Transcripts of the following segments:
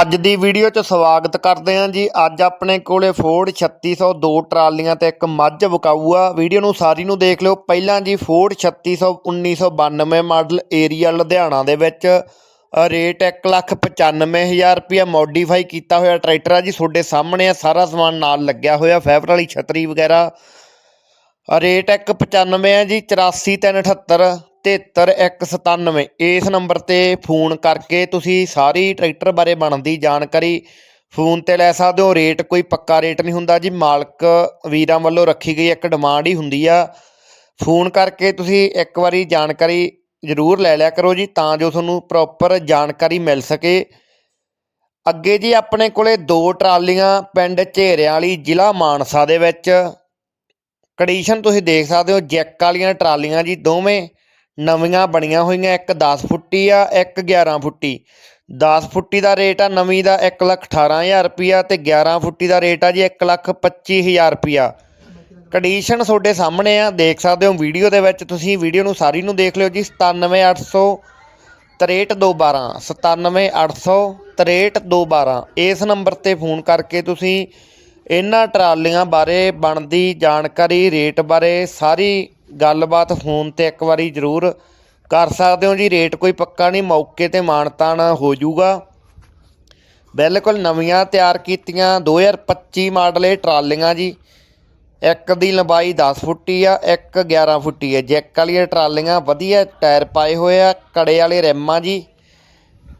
ਅੱਜ ਦੀ ਵੀਡੀਓ 'ਚ ਸਵਾਗਤ ਕਰਦੇ ਹਾਂ ਜੀ। ਅੱਜ ਆਪਣੇ ਕੋਲੇ ਫੋਰਡ 3602 ਟਰਾਲੀਆਂ ਤੇ ਇੱਕ ਮੱਝ ਵਿਕਾਊ ਆ। ਵੀਡੀਓ ਨੂੰ ਸਾਰੀ ਨੂੰ ਦੇਖ ਲਿਓ। ਪਹਿਲਾਂ ਜੀ ਫੋਰਡ 3600 1992 ਮਾਡਲ ਏਰੀਆ ਲੁਧਿਆਣਾ ਦੇ ਵਿੱਚ। ਅ, ਰੇਟ 195000 ਰੁਪਇਆ ਮੋਡੀਫਾਈ ਕੀਤਾ ਹੋਇਆ ਟਰੈਕਟਰ ਆ ਜੀ। ਤੁਹਾਡੇ ਸਾਹਮਣੇ ਆ ਸਾਰਾ ਸਮਾਨ ਨਾਲ ਲੱਗਿਆ ਹੋਇਆ ਫੈਬਰ ਵਾਲੀ ਛਤਰੀ ਵਗੈਰਾ। ਅ, ਰੇਟ 195 ਹੈ ਜੀ 84378 73197 ਇਸ ਨੰਬਰ ਤੇ ਫੋਨ ਕਰਕੇ ਤੁਸੀਂ ਸਾਰੀ ਟਰੈਕਟਰ ਬਾਰੇ ਬਣਦੀ ਜਾਣਕਾਰੀ ਫੋਨ ਤੇ ਲੈ ਸਕਦੇ ਹੋ। ਰੇਟ ਕੋਈ ਪੱਕਾ ਰੇਟ ਨਹੀਂ ਹੁੰਦਾ ਜੀ। ਮਾਲਕ ਵੀਰਾਂ ਵੱਲੋਂ ਰੱਖੀ ਗਈ ਇੱਕ ਡਿਮਾਂਡ ਹੀ ਹੁੰਦੀ ਆ। ਫੋਨ ਕਰਕੇ ਤੁਸੀਂ ਇੱਕ ਵਾਰੀ ਜਾਣਕਾਰੀ ਜ਼ਰੂਰ ਲੈ ਲਿਆ ਕਰੋ ਜੀ, ਤਾਂ ਜੋ ਤੁਹਾਨੂੰ ਪ੍ਰੋਪਰ ਜਾਣਕਾਰੀ ਮਿਲ ਸਕੇ। ਅੱਗੇ ਜੀ ਆਪਣੇ ਕੋਲੇ ਦੋ ਟਰਾਲੀਆਂ ਪਿੰਡ ਝੇਰਿਆਂ ਵਾਲੀ ਜ਼ਿਲ੍ਹਾ ਮਾਨਸਾ ਦੇ ਵਿੱਚ। ਕੰਡੀਸ਼ਨ ਤੁਸੀਂ ਦੇਖ ਸਕਦੇ ਹੋ, ਜੈਕ ਵਾਲੀਆਂ ਟਰਾਲੀਆਂ ਜੀ ਦੋਵੇਂ। ਨਵੀਆਂ ਬਣੀਆਂ ਹੋਈਆਂ, ਇੱਕ 10 ਫੁੱਟੀ ਆ, ਇੱਕ 11 ਫੁੱਟੀ। 10 ਫੁੱਟੀ ਦਾ ਰੇਟ ਆ ਨਵੀਂ ਦਾ 118000 ਰੁਪਿਆ ਤੇ 11 ਫੁੱਟੀ ਦਾ ਰੇਟ ਆ ਜੀ 125000 ਰੁਪਿਆ ਕੰਡੀਸ਼ਨ ਤੁਹਾਡੇ ਸਾਹਮਣੇ ਆ, ਦੇਖ ਸਕਦੇ ਹੋ ਵੀਡੀਓ ਦੇ ਵਿੱਚ। ਤੁਸੀਂ ਵੀਡੀਓ ਨੂੰ ਸਾਰੀ ਨੂੰ ਦੇਖ ਲਿਓ ਜੀ 97800 63212 97800 63212 ਇਸ ਨੰਬਰ ਤੇ ਫੋਨ ਕਰਕੇ ਤੁਸੀਂ ਇਹਨਾਂ ਟਰਾਲੀਆਂ ਬਾਰੇ ਬਣਦੀ ਜਾਣਕਾਰੀ, ਰੇਟ ਬਾਰੇ ਸਾਰੀ ਗੱਲਬਾਤ ਹੋਣ ਤੇ ਇੱਕ ਵਾਰੀ ਜ਼ਰੂਰ ਕਰ ਸਕਦੇ ਹੋ ਜੀ। ਰੇਟ ਕੋਈ ਪੱਕਾ ਨਹੀਂ, ਮੌਕੇ ਤੇ ਮਾਨਤਾਨ ਹੋ ਜਾਊਗਾ। ਬਿਲਕੁਲ ਨਵੀਆਂ ਤਿਆਰ ਕੀਤੀਆਂ 2025 ਮਾਡਲ ਇਹ ਟਰਾਲੀਆਂ ਜੀ। ਇੱਕ ਦੀ ਲੰਬਾਈ 10 ਫੁੱਟੀ ਆ, ਇੱਕ 11 ਫੁੱਟੀ ਹੈ ਜੈਕ ਵਾਲੀਆਂ ਟਰਾਲੀਆਂ ਵਧੀਆ ਟਾਇਰ ਪਾਏ ਹੋਏ ਆ, ਕੜੇ ਵਾਲੇ ਰਿਮ ਜੀ।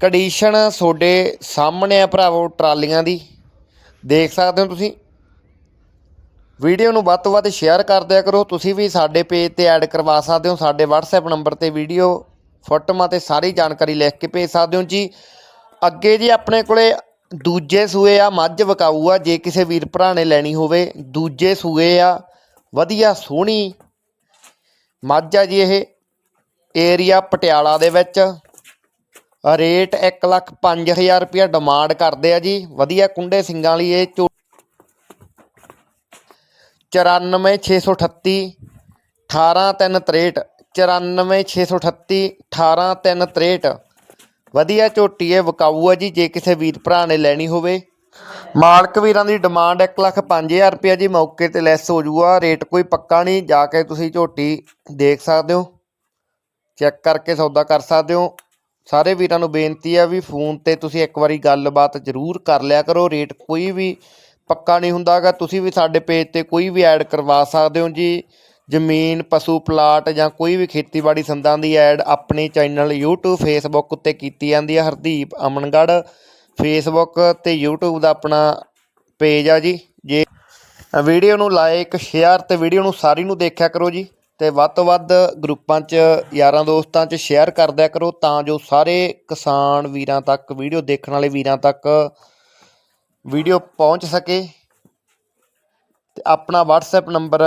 ਕੰਡੀਸ਼ਨ ਤੁਹਾਡੇ ਸਾਹਮਣੇ ਆ ਭਰਾਵੋ ਟਰਾਲੀਆਂ ਦੀ। ਦੇਖ ਸਕਦੇ ਹੋ ਤੁਸੀਂ। ਵੀਡੀਓ ਨੂੰ ਵੱਧ ਤੋਂ ਵੱਧ ਸ਼ੇਅਰ ਕਰ ਦਿਆ ਕਰੋ। ਤੁਸੀਂ ਵੀ ਸਾਡੇ ਪੇਜ ਤੇ ਐਡ ਕਰਵਾ ਸਕਦੇ ਹੋ। ਸਾਡੇ WhatsApp ਨੰਬਰ ਤੇ ਵੀਡੀਓ ਫੋਟੋਆਂ ਤੇ ਸਾਰੀ ਜਾਣਕਾਰੀ ਲਿਖ ਕੇ ਭੇਜ ਸਕਦੇ ਹੋ ਜੀ। ਅੱਗੇ ਜੀ ਆਪਣੇ ਕੋਲੇ ਦੂਜੇ ਸੂਏ ਆ ਮੱਝ ਵਿਕਾਊ ਆ। ਜੇ ਕਿਸੇ ਵੀਰ ਭਰਾ ਨੇ ਲੈਣੀ ਹੋਵੇ ਦੂਜੇ ਸੂਏ ਆ। ਵਧੀਆ ਸੋਹਣੀ ਮੱਝ ਆ ਜੀ ਇਹ। ਏਰੀਆ ਪਟਿਆਲਾ ਦੇ ਵਿੱਚ। ਰੇਟ 1,05,000 ਰੁਪਇਆ ਡਿਮਾਂਡ ਕਰਦੇ ਆ ਜੀ। ਵਧੀਆ ਕੁੰਡੇ ਸਿੰਘਾਂ ਲਈ ਇਹ ਝੋ 94638 18363 94638 18363 ਵਧੀਆ ਝੋਟੀ ਹੈ ਵਿਕਾਊ ਹੈ ਜੀ ਜੇ ਕਿਸੇ ਵੀਰ ਭਰਾ ਨੇ ਲੈਣੀ ਹੋਵੇ। ਮਾਲਕ ਵੀਰਾਂ ਦੀ ਡਿਮਾਂਡ 1,05,000 ਰੁਪਇਆ ਜੀ ਮੌਕੇ ਤੇ ਲੈਸ ਹੋ ਜੂਗਾ। ਰੇਟ ਕੋਈ ਪੱਕਾ ਨਹੀਂ ਜਾ ਕੇ ਤੁਸੀਂ ਝੋਟੀ ਦੇਖ ਸਕਦੇ ਹੋ। ਚੈੱਕ ਕਰਕੇ ਸੌਦਾ ਕਰ ਸਕਦੇ ਹੋ। ਸਾਰੇ ਵੀਰਾਂ ਨੂੰ ਬੇਨਤੀ ਆ ਵੀ ਫੋਨ ਤੇ ਤੁਸੀਂ ਇੱਕ ਵਾਰੀ ਗੱਲਬਾਤ ਜ਼ਰੂਰ ਕਰ ਲਿਆ ਕਰੋ। ਰੇਟ ਕੋਈ ਵੀ ਪੱਕਾ ਨਹੀਂ ਹੁੰਦਾਗਾ। ਤੁਸੀਂ ਵੀ ਸਾਡੇ ਪੇਜ ਤੇ ਕੋਈ ਵੀ ਐਡ ਕਰਵਾ ਸਕਦੇ ਹੋ ਜੀ। ਜ਼ਮੀਨ, ਪਸ਼ੂ ਪਲਾਟ ਜਾਂ ਕੋਈ ਵੀ ਖੇਤੀਬਾੜੀ ਸੰਦਾਂ ਦੀ ਐਡ ਆਪਣੇ ਚੈਨਲ YouTube, Facebook ਉੱਤੇ ਕੀਤੀ ਜਾਂਦੀ ਹੈ ਹਰਦੀਪ ਅਮਨਗੜ੍ਹ, Facebook ਤੇ YouTube ਦਾ ਆਪਣਾ ਪੇਜ ਆ ਜੀ। ਜੇ ਵੀਡੀਓ ਨੂੰ ਲਾਈਕ ਸ਼ੇਅਰ ਤੇ ਵੀਡੀਓ ਨੂੰ ਸਾਰੀ ਨੂੰ ਦੇਖਿਆ ਕਰੋ ਜੀ। ਤੇ ਵੱਧ ਤੋਂ ਵੱਧ ਗਰੁੱਪਾਂ 'ਚ, ਯਾਰਾਂ ਦੋਸਤਾਂ 'ਚ ਸ਼ੇਅਰ ਕਰਦਿਆ ਕਰੋ। ਤਾਂ ਜੋ ਸਾਰੇ ਕਿਸਾਨ ਵੀਰਾਂ ਤੱਕ ਵੀਡੀਓ ਦੇਖਣ ਵਾਲੇ ਵੀਰਾਂ ਤੱਕ ਵੀਡੀਓ ਪਹੁੰਚ ਸਕੇ ਤੇ ਆਪਣਾ WhatsApp ਨੰਬਰ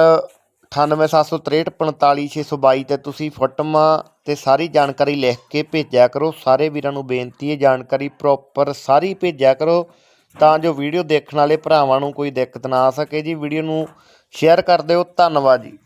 9876345622 ਤੇ ਤੁਸੀਂ ਫੋਟੋਆਂ ਤੇ ਸਾਰੀ ਜਾਣਕਾਰੀ ਲਿਖ ਕੇ ਭੇਜਿਆ ਕਰੋ। ਸਾਰੇ ਵੀਰਾਂ ਨੂੰ ਬੇਨਤੀ ਹੈ, ਜਾਣਕਾਰੀ ਪ੍ਰੋਪਰ ਸਾਰੀ ਭੇਜਿਆ ਕਰੋ ਤਾਂ ਜੋ ਵੀਡੀਓ ਦੇਖਣ ਵਾਲੇ ਭਰਾਵਾਂ ਨੂੰ ਕੋਈ ਦਿੱਕਤ ਨਾ ਆ ਸਕੇ। ਜੀ, ਵੀਡੀਓ ਨੂੰ ਸ਼ੇਅਰ ਕਰ ਦਿਓ। ਧੰਨਵਾਦ ਜੀ।